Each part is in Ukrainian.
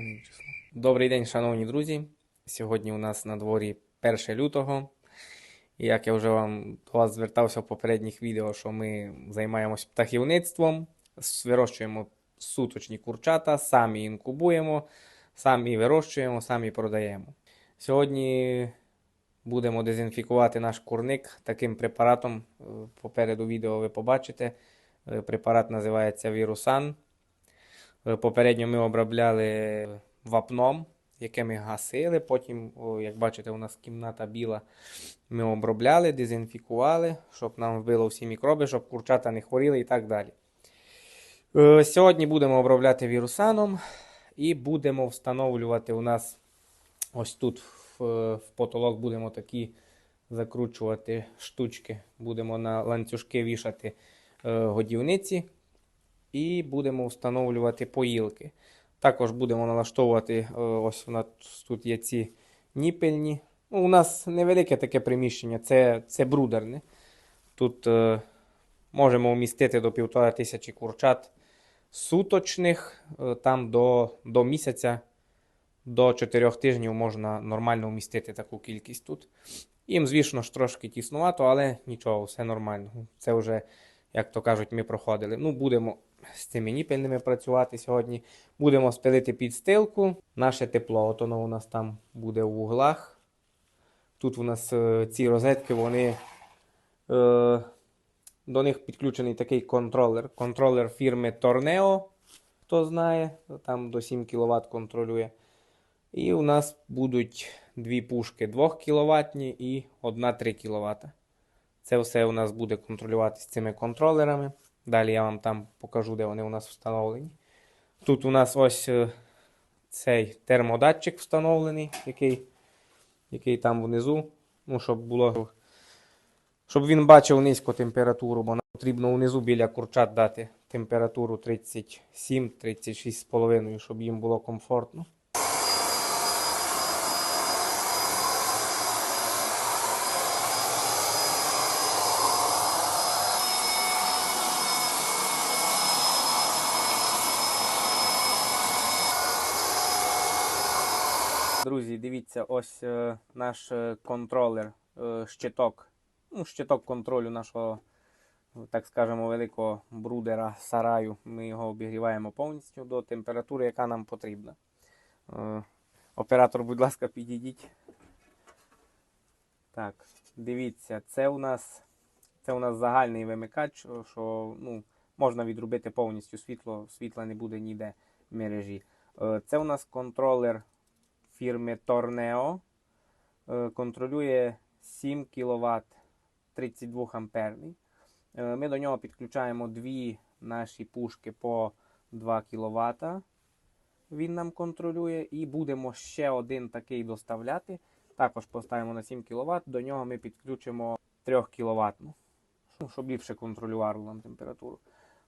Нині число? Добрий день, шановні друзі. Сьогодні у нас на дворі 1 лютого. І як я вже вам до вас звертався в попередніх відео, що ми займаємось птахівництвом, вирощуємо суточні курчата, самі інкубуємо, самі вирощуємо, самі продаємо. Сьогодні будемо дезінфікувати наш курник таким препаратом. Е, Попереду відео ви побачите. Е, Препарат називається Вірусан. Е, Попередньо ми обробляли вапном, яке ми гасили. Потім, як бачите, у нас кімната біла. Ми обробляли, дезінфікували, щоб нам вбило всі мікроби, щоб курчата не хворіли і так далі. Е, Сьогодні будемо обробляти вірусаном і будемо встановлювати у нас ось тут в, потолок будемо такі закручувати штучки. Будемо на ланцюжки вішати е, годівниці і будемо встановлювати поїлки. Також будемо налаштовувати, е, ось у нас тут є ці ніпельні. Ну, у нас невелике таке приміщення, це, це брудерне. Тут е, можемо вмістити до півтора тисячі курчат суточних, е, там до, до місяця, до 4 тижнів можна нормально вмістити таку кількість тут. Їм, звісно ж, трошки тіснувато, але нічого, все нормально. Це вже, як то кажуть, ми проходили. Ну, будемо з цими ніпельними працювати сьогодні. Будемо спилити підстилку. Наше тепло, от воно у нас там буде в углах. Тут у нас е, ці розетки, вони. Е, до них підключений такий контролер. Контролер фірми Torneo, хто знає, там до 7 кВт контролює. І у нас будуть дві пушки 2 кВт і одна 3 кВт. Це все у нас буде контролюватися цими контролерами. Далі я вам там покажу, де вони у нас встановлені. Тут у нас ось е, цей термодатчик встановлений, який, який там внизу. Ну, щоб було. Щоб він бачив низьку температуру, бо нам потрібно внизу біля курчат дати температуру 37-36,5, щоб їм було комфортно. Друзі, дивіться, ось е, наш е, контролер, е, щиток, ну, щиток контролю нашого, так скажемо, великого брудера сараю. Ми його обігріваємо повністю до температури, яка нам потрібна. Е, Оператор, будь ласка, підійдіть. Так, дивіться, це у нас, це у нас загальний вимикач, що ну, можна відробити повністю світло, світла не буде ніде в мережі. Е, Це у нас контролер фірми Torneo. Е, Контролює 7 кВт 32 амперний. Е, Ми до нього підключаємо дві наші пушки по 2 кВт. Він нам контролює. І будемо ще один такий доставляти. Також поставимо на 7 кВт. До нього ми підключимо 3 кВт, щоб ліпше контролювало нам температуру.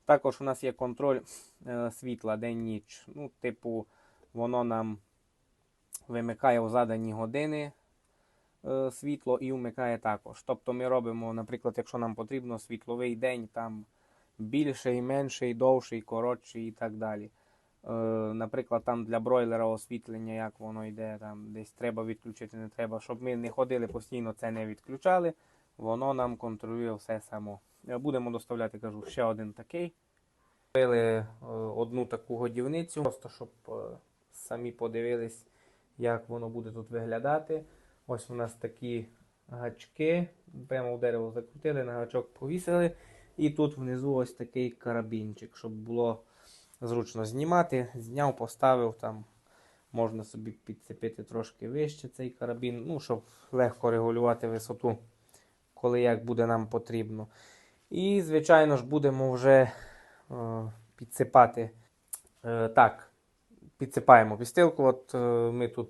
Також у нас є контроль е, світла день-ніч. Ну, типу, воно нам вимикає у задані години е, світло і вмикає також. Тобто ми робимо, наприклад, якщо нам потрібно світловий день, там більший, менший, довший, коротший і так далі. Е, наприклад, там для бройлера освітлення, як воно йде, там десь треба відключити, не треба, щоб ми не ходили постійно, це не відключали. Воно нам контролює все само. Е, Будемо доставляти, кажу, ще один такий. Купили одну таку годівницю, просто щоб самі подивились, як воно буде тут виглядати. Ось у нас такі гачки. Прямо в дерево закрутили, на гачок повісили. І тут внизу ось такий карабінчик, щоб було зручно знімати. Зняв, поставив там. Можна собі підцепити трошки вище цей карабін, ну, щоб легко регулювати висоту, коли як буде нам потрібно. І, звичайно ж, будемо вже е, підсипати. Е, так, підсипаємо підстилку. От е, ми тут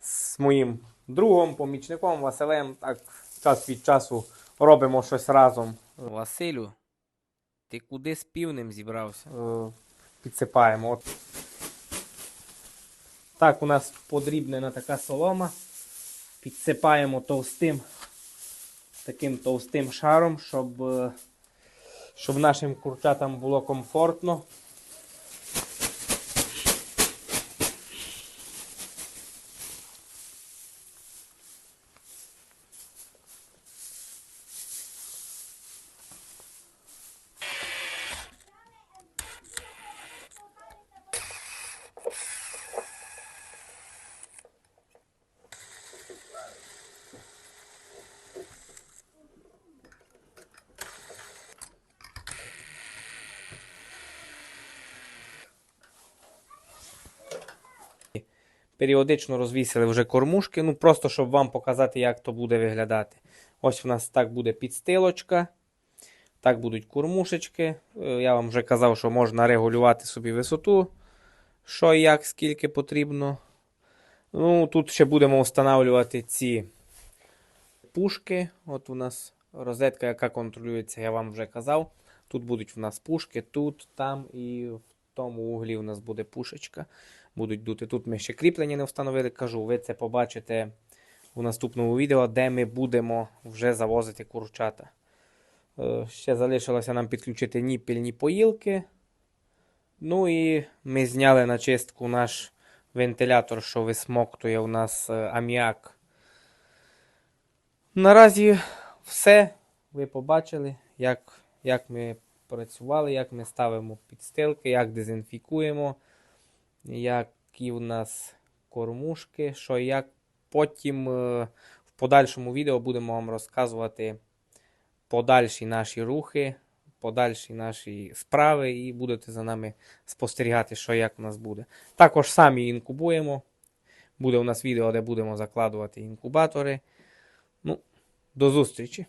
з моїм другом, помічником Василем, так час від часу робимо щось разом. Василю, ти куди з півнем зібрався? Е, підсипаємо. От. Так, у нас подрібнена така солома. Підсипаємо товстим, таким товстим шаром, щоб, е, щоб нашим курчатам було комфортно. Періодично розвісили вже кормушки, ну просто щоб вам показати, як то буде виглядати. Ось у нас так буде підстилочка. Так будуть кормушечки. Е, Я вам вже казав, що можна регулювати собі висоту, що і як, скільки потрібно. Ну, тут ще будемо встановлювати ці пушки. От у нас розетка, яка контролюється, я вам вже казав. Тут будуть в нас пушки, тут, там і в тому углі у нас буде пушечка. Будуть дути. Тут ми ще кріплення не встановили, кажу, ви це побачите у наступному відео, де ми будемо вже завозити курчата. Е, Ще залишилося нам підключити ніпільні поїлки. Ну і ми зняли на чистку наш вентилятор, що висмоктує у нас е, аміак. Наразі все. Ви побачили, як, як ми працювали, як ми ставимо підстилки, як дезінфікуємо, які у нас кормушки, що як. Потім е, в подальшому відео будемо вам розказувати подальші наші рухи, подальші наші справи, і будете за нами спостерігати, що як у нас буде. Також самі інкубуємо. Буде у нас відео, де будемо закладувати інкубатори. Ну, до зустрічі!